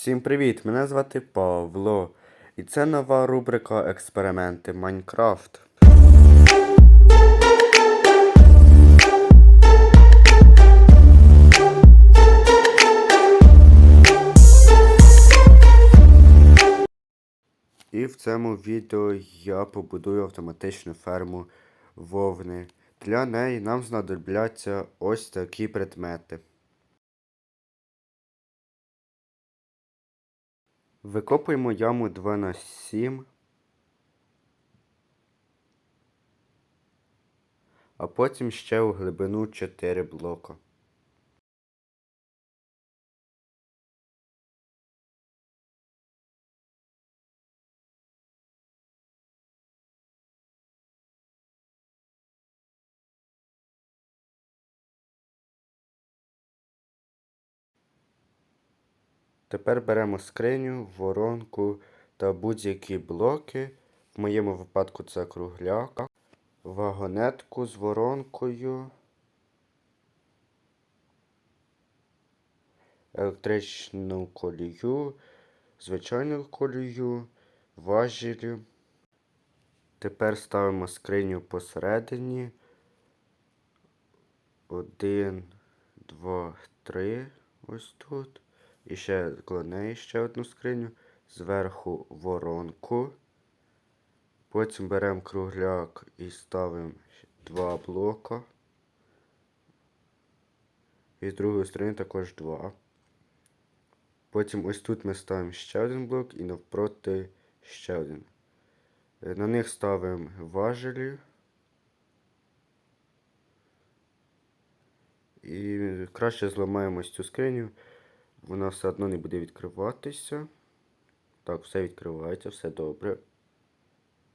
Всім привіт! Мене звати Павло. І це нова рубрика Експерименти Майнкрафт. І в цьому відео я побудую автоматичну ферму вовни. Для неї нам знадобляться ось такі предмети. Викопуємо яму 2 на 7. А потім ще у глибину 4 блока. Тепер беремо скриню, воронку та будь-які блоки. В моєму випадку це кругляк, вагонетку з воронкою, електричну колію, звичайну колію, важілі. Тепер ставимо скриню посередині. Один, два, три. Ось тут. І ще коло неї ще одну скриню. Зверху воронку. Потім беремо кругляк і ставимо два блока. І з другої сторони також два. Потім ось тут ми ставимо ще один блок і навпроти ще один. На них ставимо важелі. І краще зламаємо цю скриню. Вона все одно не буде відкриватися. Так, все відкривається, все добре.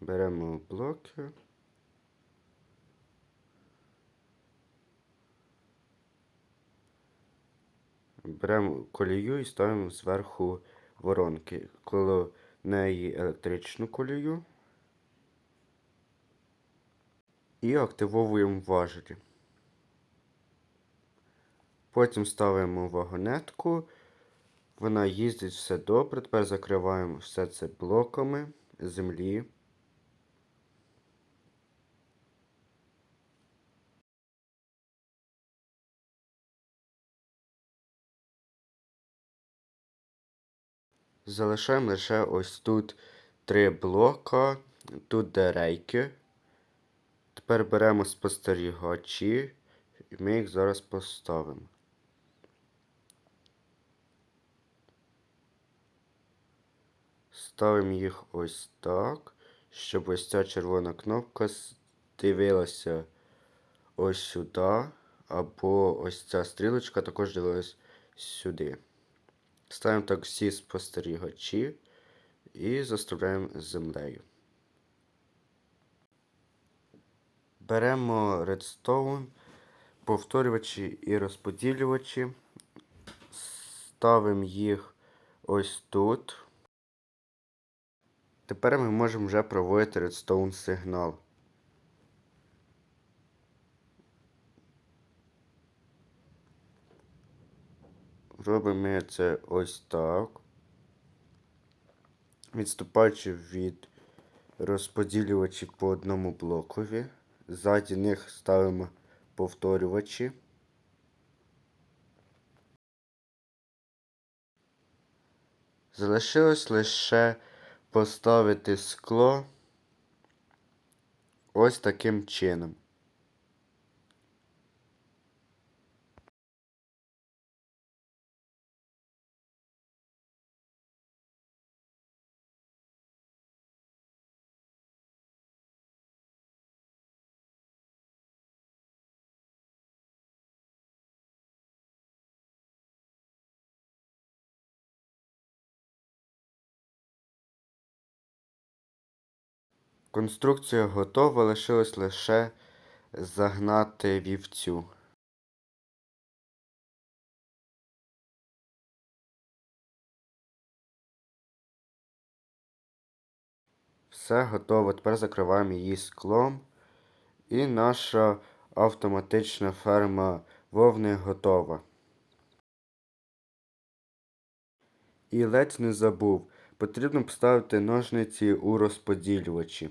Беремо блоки. Беремо колію і ставимо зверху воронки. Коло неї електричну колію. І активовуємо важелі. Потім ставимо вагонетку. Вона їздить все добре. Тепер закриваємо все це блоками землі. Залишаємо лише ось тут три блока, тут де рейки. Тепер беремо спостерігачі і ми їх зараз поставимо. Ставимо їх ось так, щоб ось ця червона кнопка дивилася ось сюди, або ось ця стрілочка також дивилась сюди. Ставимо так всі спостерігачі і заставляємо землею. Беремо редстоун, повторювачі і розподілювачі, ставимо їх ось тут. Тепер ми можемо вже проводити редстоун сигнал. Робимо це ось так. Відступаючи від розподілювачів по одному блокові. Ззаді них ставимо повторювачі. Залишилось лише поставити скло ось таким чином. Конструкція готова, лишилось лише загнати вівцю. Все готово. Тепер закриваємо її склом. І наша автоматична ферма вовни готова. І ледь не забув. Потрібно поставити ножниці у розподілювачі.